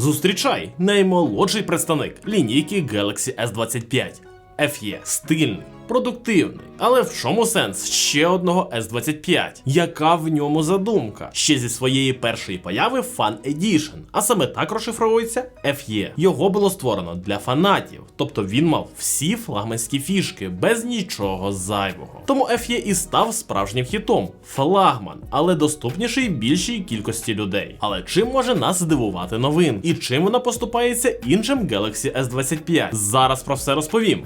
Зустрічай наймолодший представник лінійки Galaxy S25. FE стильний, продуктивний. Але в чому сенс ще одного S25? Яка в ньому задумка? Ще зі своєї першої появи Fan Edition, а саме так розшифровується FE. Його було створено для фанатів, тобто він мав всі флагманські фішки без нічого зайвого. Тому FE і став справжнім хітом. Флагман, але доступніший більшій кількості людей. Але чим може нас здивувати новин? І чим вона поступається іншим Galaxy S25? Зараз про все розповім.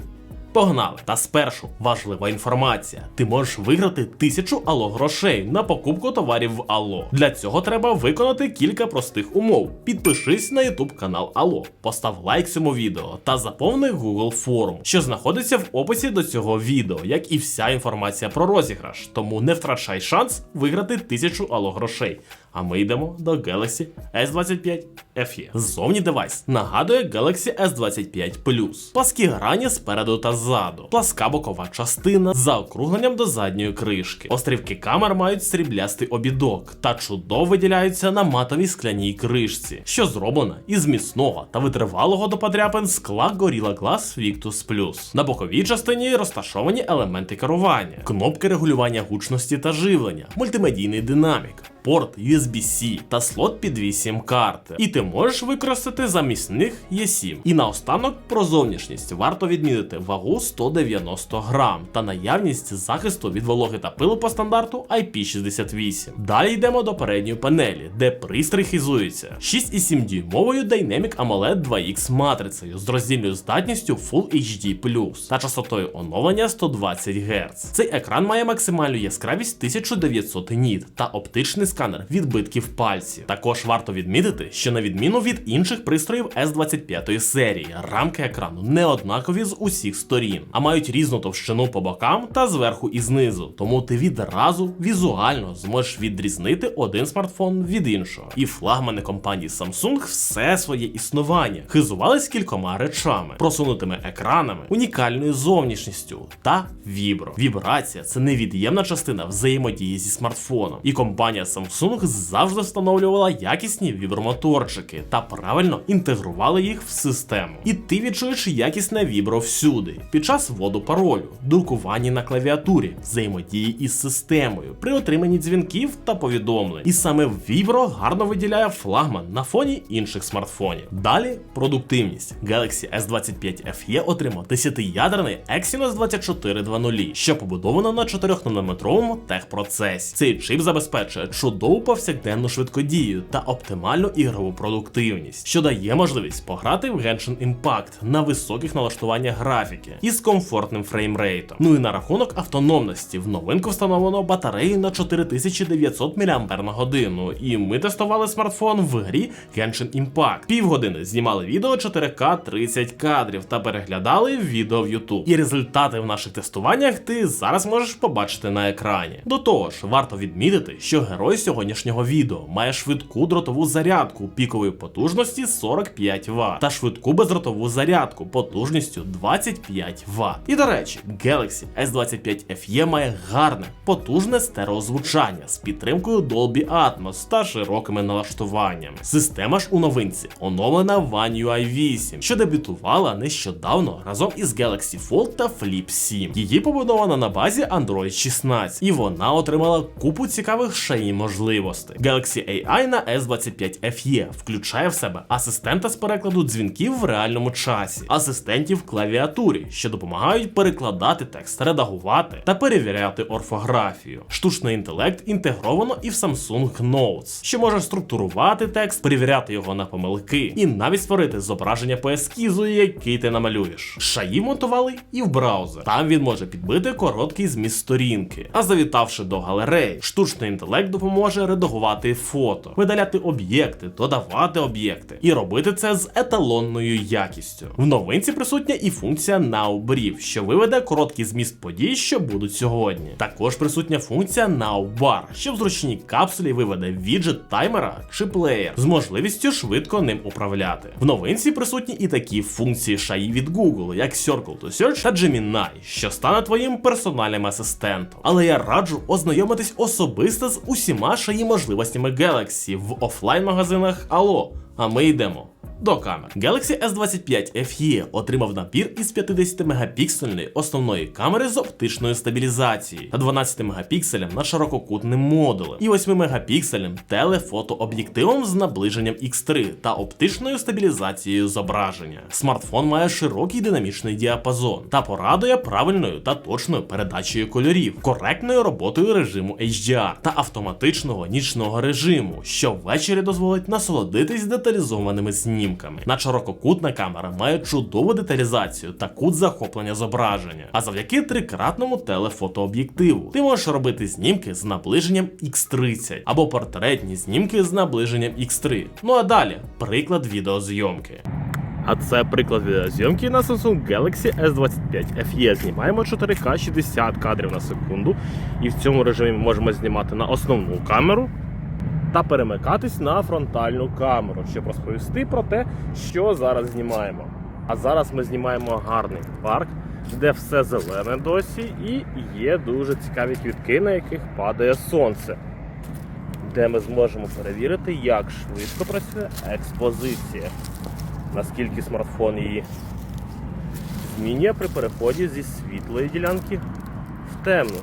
Погнали! Та спершу важлива інформація. Ти можеш виграти тисячу ало грошей на покупку товарів в Ало. Для цього треба виконати кілька простих умов. Підпишись на YouTube канал Ало, постав лайк цьому відео та заповни Google форум, що знаходиться в описі до цього відео, як і вся інформація про розіграш. Тому не втрачай шанс виграти тисячу ало грошей. А ми йдемо до Galaxy S25 FE. Зовні девайс нагадує Galaxy S25 Plus. Пласкі грані спереду та ззаду, пласка бокова частина з заокругленням до задньої кришки. Острівки камер мають сріблястий обідок та чудово виділяються на матовій скляній кришці, що зроблена із міцного та витривалого до подряпин скла Gorilla Glass Victus Plus. На боковій частині розташовані елементи керування, кнопки регулювання гучності та живлення, мультимедійний динамік порт USB-C та слот під 8 карти. І ти можеш використати замість них E7. І наостанок про зовнішність варто відмітити вагу 190 грам та наявність захисту від вологи та пилу по стандарту IP68. Далі йдемо до передньої панелі, де пристрій хизується 6,7 дюймовою Dynamic AMOLED 2X матрицею з роздільною здатністю Full HD та частотою оновлення 120 Гц. Цей екран має максимальну яскравість 1900 ніт та оптичний сканер відбитків пальців. Також варто відмітити, що на відміну від інших пристроїв S25 серії, рамки екрану не однакові з усіх сторін, а мають різну товщину по бокам та зверху і знизу. Тому ти відразу візуально зможеш відрізнити один смартфон від іншого. І флагмани компанії Samsung все своє існування хизувались кількома речами: просунутими екранами, унікальною зовнішністю та вібро. Вібрація це невід'ємна частина взаємодії зі смартфоном. І компанія Samsung завжди встановлювала якісні вібромоторчики та правильно інтегрували їх в систему. І ти відчуєш якісне вібро всюди, під час вводу паролю, друкування на клавіатурі, взаємодії із системою, при отриманні дзвінків та повідомлень. І саме вібро гарно виділяє флагман на фоні інших смартфонів. Далі продуктивність. Galaxy S25 FE отримав 10-ядерний Exynos 2420, що побудовано на 4-нанометровому техпроцесі. Цей чип забезпечує чудову повсякденну швидкодію та оптимальну ігрову продуктивність, що дає можливість пограти в Genshin Impact на високих налаштуваннях графіки із комфортним фреймрейтом. Ну і на рахунок автономності в новинку встановлено батарею на 4900 мАч, і ми тестували смартфон в грі Genshin Impact. Півгодини знімали відео 4К 30 кадрів та переглядали відео в YouTube. І результати в наших тестуваннях ти зараз можеш побачити на екрані. До того ж, варто відмітити, що герой сьогоднішнього відео має швидку дротову зарядку пікової потужності 45 Вт та швидку бездротову зарядку потужністю 25 Вт. І до речі, Galaxy S25 FE має гарне, потужне стереозвучання з підтримкою Dolby Atmos та широкими налаштуваннями. Система ж у новинці оновлена One UI 8, що дебютувала нещодавно разом із Galaxy Fold та Flip 7. Її побудована на базі Android 16, і вона отримала купу цікавих шаї можливостей. Galaxy AI на S25 FE включає в себе асистента з перекладу дзвінків в реальному часі, асистентів клавіатурі, що допомагають перекладати текст, редагувати та перевіряти орфографію. Штучний інтелект інтегровано і в Samsung Notes, що може структурувати текст, перевіряти його на помилки, і навіть створити зображення по ескізу, який ти намалюєш. Шаї монтували і в браузер. Там він може підбити короткий зміст сторінки. А завітавши до галереї, штучний інтелект допоможе редагувати фото, видаляти об'єкти, додавати об'єкти і робити це з еталонною якістю. В новинці присутня і функція Now Brief, що виведе короткий зміст подій, що будуть сьогодні. Також присутня функція Now Bar, що в зручній капсулі виведе віджит таймера чи плеєр з можливістю швидко ним управляти. В новинці присутні і такі функції шаї від Google, як Circle to Search та Gemini, що стане твоїм персональним асистентом. Але я раджу ознайомитись особисто з усіма шаї можливостями Galaxy в офлайн-магазинах Ало. А ми йдемо До камер. Galaxy S25 FE отримав набір із 50 мегапіксельної основної камери з оптичною стабілізацією та 12 мегапікселем на ширококутним модулем і 8 мегапікселем телефотооб'єктивом з наближенням X3 та оптичною стабілізацією зображення. Смартфон має широкий динамічний діапазон та порадує правильною та точною передачею кольорів, коректною роботою режиму HDR та автоматичного нічного режиму, що ввечері дозволить насолодитись деталізованими знімками. На ширококутна камера має чудову деталізацію та кут захоплення зображення. А завдяки трикратному телефотооб'єктиву ти можеш робити знімки з наближенням X30 або портретні знімки з наближенням X3. Ну а далі приклад відеозйомки. А це приклад відеозйомки на Samsung Galaxy S25 FE. Знімаємо 4К 60 кадрів на секунду. І в цьому режимі ми можемо знімати на основну камеру та перемикатись на фронтальну камеру, щоб розповісти про те, що зараз знімаємо. А зараз ми знімаємо гарний парк, де все зелене досі, і є дуже цікаві квітки, на яких падає сонце. Де ми зможемо перевірити, як швидко працює експозиція наскільки смартфон її змінює при переході зі світлої ділянки в темну.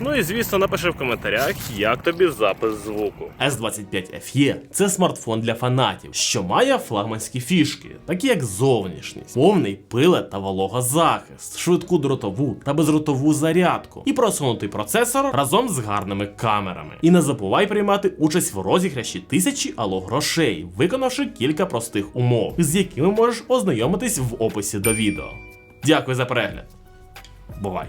Ну і звісно, напиши в коментарях, як тобі запис звуку. S25 FE – це смартфон для фанатів, що має флагманські фішки, такі як зовнішність, повний пиле та вологозахист, швидку дротову та бездротову зарядку і просунутий процесор разом з гарними камерами. І не забувай приймати участь в розіграші тисячі ало грошей, виконавши кілька простих умов, з якими можеш ознайомитись в описі до відео. Дякую за перегляд. Бувай!